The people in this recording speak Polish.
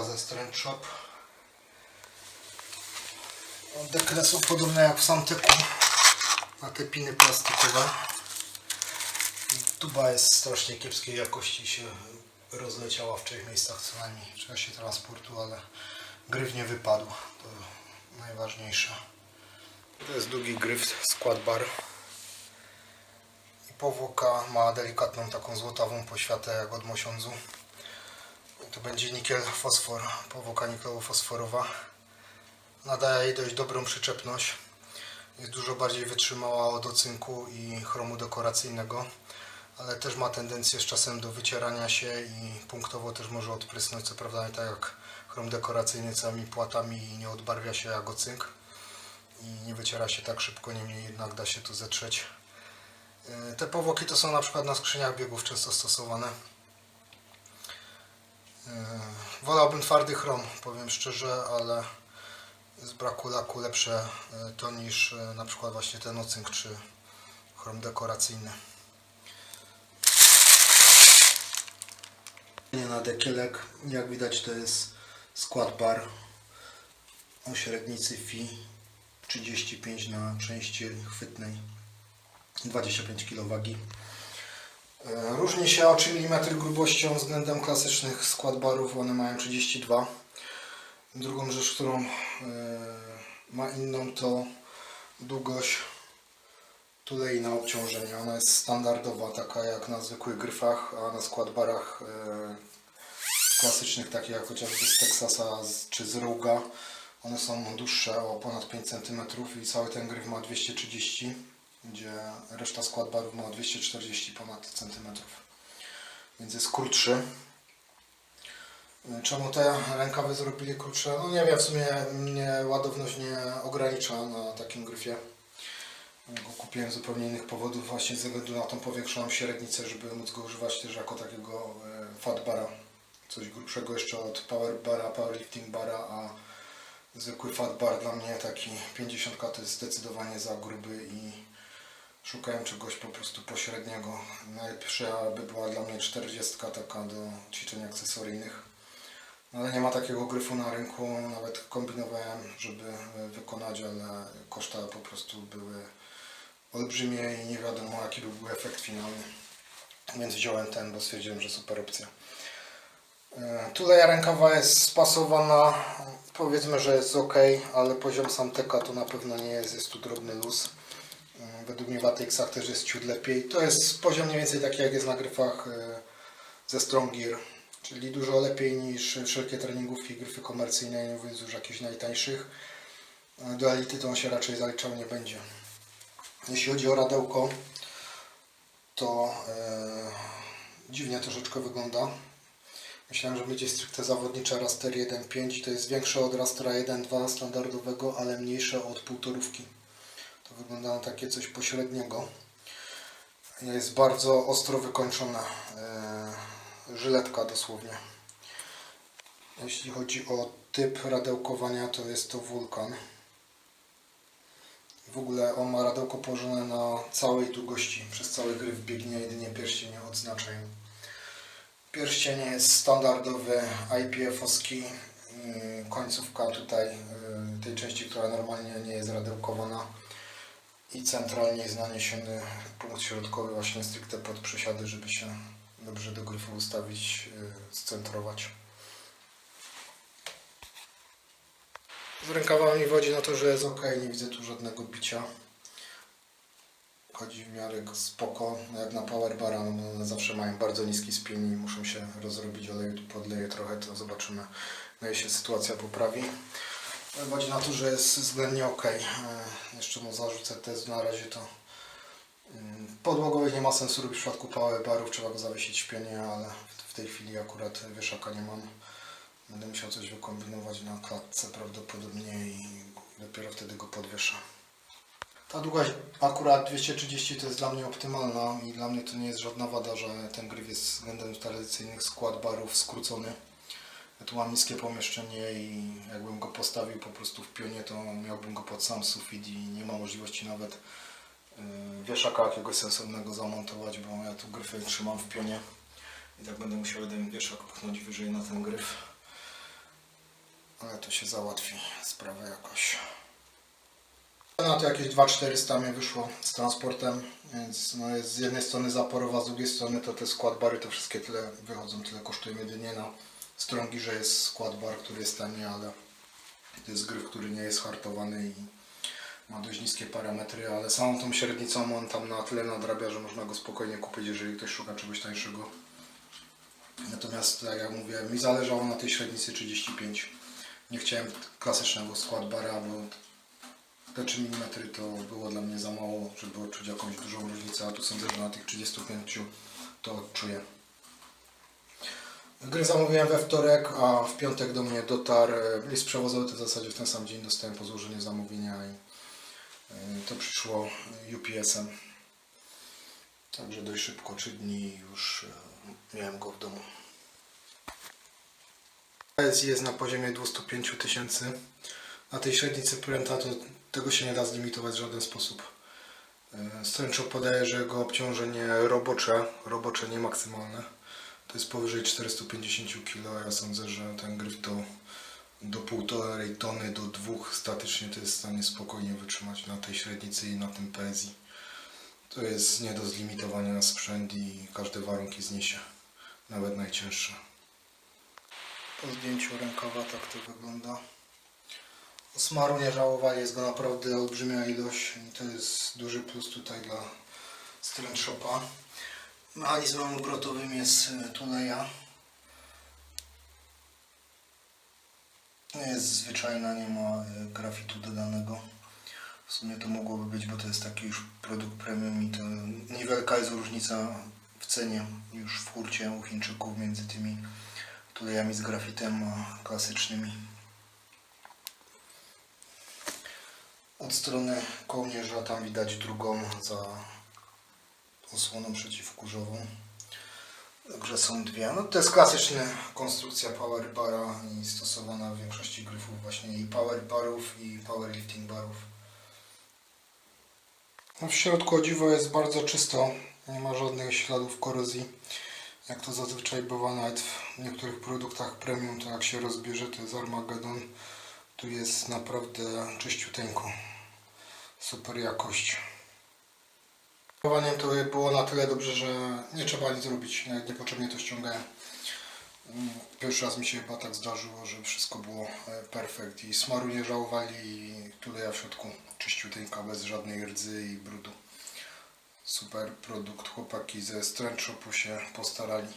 powłoka ze Strange Shop. Dekle są podobne jak w Samteku na te piny plastikowe. Tuba jest strasznie kiepskiej jakości się rozleciała w trzech miejscach co najmniej w czasie transportu, ale gryf nie wypadł. To najważniejsze. To jest długi gryf skład bar. I powłoka ma delikatną taką złotawą poświatę jak od mosiądzu. To będzie nikiel fosfor, powłoka niklowo-fosforowa. Nadaje jej dość dobrą przyczepność. Jest dużo bardziej wytrzymała od ocynku i chromu dekoracyjnego, ale też ma tendencję z czasem do wycierania się i punktowo też może odprysnąć, co prawda nie tak jak chrom dekoracyjny całymi płatami i nie odbarwia się jak ocynk i nie wyciera się tak szybko, niemniej jednak da się to zetrzeć. Yy, Te powłoki to są na przykład na skrzyniach biegów często stosowane. Yy, Wolałbym twardy chrom, powiem szczerze, ale z braku laku lepsze e, to niż e, na przykład właśnie ten ocynk czy chrom dekoracyjny. Na dekielek, jak widać to jest skład bar o średnicy Fi 35 na części chwytnej 25 kg wagi. E, Różni się o 3 mm grubością względem klasycznych skład barów, one mają 32 Drugą rzecz, którą e, ma inną to długość tulei na obciążenie. Ona jest standardowa, taka jak na zwykłych gryfach, a na skład barach e, klasycznych, takich jak chociażby z Texasa z- czy z Ruga, one są dłuższe o ponad 5 cm i cały ten gryf ma 230 gdzie reszta skład barów ma 240 ponad centymetrów. Więc jest krótszy. Czemu te rękawy zrobili krótsze? No nie wiem, w sumie mnie ładowność nie ogranicza na takim gryfie. Go kupiłem z zupełnie innych powodów, właśnie ze względu na tą powiększoną średnicę, żeby móc go używać też jako takiego e, fat bara. Coś grubszego jeszcze od power bara, powerlifting bara, a zwykły fat bar dla mnie taki 50 to jest zdecydowanie za gruby i szukałem czegoś po prostu pośredniego. Najlepsza by była dla mnie 40 taka do ćwiczeń akcesoryjnych. No, ale nie ma takiego gryfu na rynku, nawet kombinowałem, żeby e, wykonać, ale koszta po prostu były olbrzymie i nie wiadomo jaki by był efekt finalny. Więc wziąłem ten, bo stwierdziłem, że super opcja. E, Tuleja rękawa jest spasowana, powiedzmy, że jest ok, ale poziom Samteka to na pewno nie jest, jest tu drobny luz. E, Według mnie w ATX-ach też jest ciut lepiej. To jest poziom mniej więcej taki jak jest na gryfach e, ze Strong Gear, czyli dużo lepiej niż wszelkie treningówki, gryfy komercyjne, nie mówiąc już jakichś najtańszych. E, Do elity to on się raczej zaliczał nie będzie. Jeśli chodzi o radełko, to dziwnie troszeczkę wygląda. Myślałem, że będzie stricte zawodnicza Raster 1.5 i to jest większe od Rastera 1.2 standardowego, ale mniejsze od półtorówki. To wygląda na takie coś pośredniego. Jest bardzo ostro wykończona. E, żyletka dosłownie. Jeśli chodzi o typ radełkowania, to jest to wulkan. W ogóle on ma radełko położone na całej długości. Przez cały gryf biegnie jedynie pierścień ją. Pierścień jest standardowy IPF-owski. Yy, Końcówka tutaj yy, tej części, która normalnie nie jest radełkowana i centralnie jest naniesiony punkt środkowy właśnie stricte pod przesiady, żeby się dobrze do gryfu ustawić, yy, scentrować. Z rękawami wodzi na to, że jest ok, nie widzę tu żadnego bicia. Chodzi w miarę spoko, no jak na powerbara, no one zawsze mają bardzo niski spin i muszą się rozrobić, oleju tu podleję trochę, to zobaczymy, no się sytuacja poprawi. Wodzi na to, że jest względnie ok. E, Jeszcze mu zarzucę test, na razie to mm, podłogowy nie ma sensu robić w przypadku powerbarów, trzeba go zawiesić w pionie, ale w tej chwili akurat wieszaka nie mam. Będę musiał coś wykombinować na klatce prawdopodobnie i dopiero wtedy go podwieszę. Ta długość akurat 230 to jest dla mnie optymalna i dla mnie to nie jest żadna wada, że ten gryf jest względem tradycyjnych skład barów skrócony. Tu mam niskie pomieszczenie i jakbym go postawił po prostu w pionie, to miałbym go pod sam sufit i nie ma możliwości nawet yy, wieszaka jakiegoś sensownego zamontować, bo ja tu gryfy trzymam w pionie i tak będę musiał jeden wieszak pchnąć wyżej na ten gryf. Ale to się załatwi sprawę jakoś. Na to jakieś 2400 mi wyszło z transportem, więc no jest z jednej strony zaporowa, z drugiej strony to te skład bary to wszystkie tyle wychodzą, tyle kosztują jedynie na strągi, że jest skład bar, który jest tani, ale to jest gryf, który nie jest hartowany i ma dość niskie parametry, ale samą tą średnicą on tam na tyle nadrabia, że można go spokojnie kupić, jeżeli ktoś szuka czegoś tańszego. Natomiast tak jak mówię, mi zależało na tej średnicy 35. Nie chciałem klasycznego skład bara, bo te 3 mm to było dla mnie za mało, żeby odczuć jakąś dużą różnicę, a tu sądzę, że na tych 35 to odczuję. Gry zamówiłem we wtorek, a w piątek do mnie dotarł e, list przewozowy, to w zasadzie w ten sam dzień dostałem po złożeniu zamówienia i e, to przyszło UPS-em. Także dość szybko, 3 dni już e, miałem go w domu. PSI jest na poziomie 205 tysięcy. Na tej średnicy pręta to tego się nie da zlimitować w żaden sposób. Stręczo podaje, że jego obciążenie robocze, robocze nie maksymalne, to jest powyżej 450 kg. Ja sądzę, że ten gryf to do 1,5 tony, do 2 statycznie to jest w stanie spokojnie wytrzymać na tej średnicy i na tym PSI. To jest nie do zlimitowania sprzęt i każde warunki zniesie, nawet najcięższe. Po zdjęciu rękawa tak to wygląda. Smaru nie żałowali, jest go naprawdę olbrzymia ilość i to jest duży plus tutaj dla Strand Shopa. Mechanizmem obrotowym jest e, tuleja. Jest zwyczajna, nie ma e, grafitu dodanego. W sumie to mogłoby być, bo to jest taki już produkt premium i to niewielka jest różnica w cenie już w hurcie u Chińczyków między tymi tulejami z grafitem a klasycznymi. Od strony kołnierza tam widać drugą za osłoną przeciwkurzową. Także są dwie. No to jest klasyczna konstrukcja power bara i stosowana w większości gryfów właśnie i power barów i powerlifting barów. No w środku o dziwo jest bardzo czysto. Nie ma żadnych śladów korozji. Jak to zazwyczaj bywa nawet w niektórych produktach premium, to jak się rozbierze to jest Armageddon. Tu jest naprawdę czyściuteńko. Super jakość. Pakowaniem to było na tyle dobrze, że nie trzeba nic zrobić. Nawet niepotrzebnie to ściągałem. Mm, Pierwszy raz mi się chyba tak zdarzyło, że wszystko było e, perfekt i smaru nie żałowali i tutaj w środku czyściuteńka, bez żadnej rdzy i brudu. Super produkt, chłopaki ze Strand Shopu się postarali.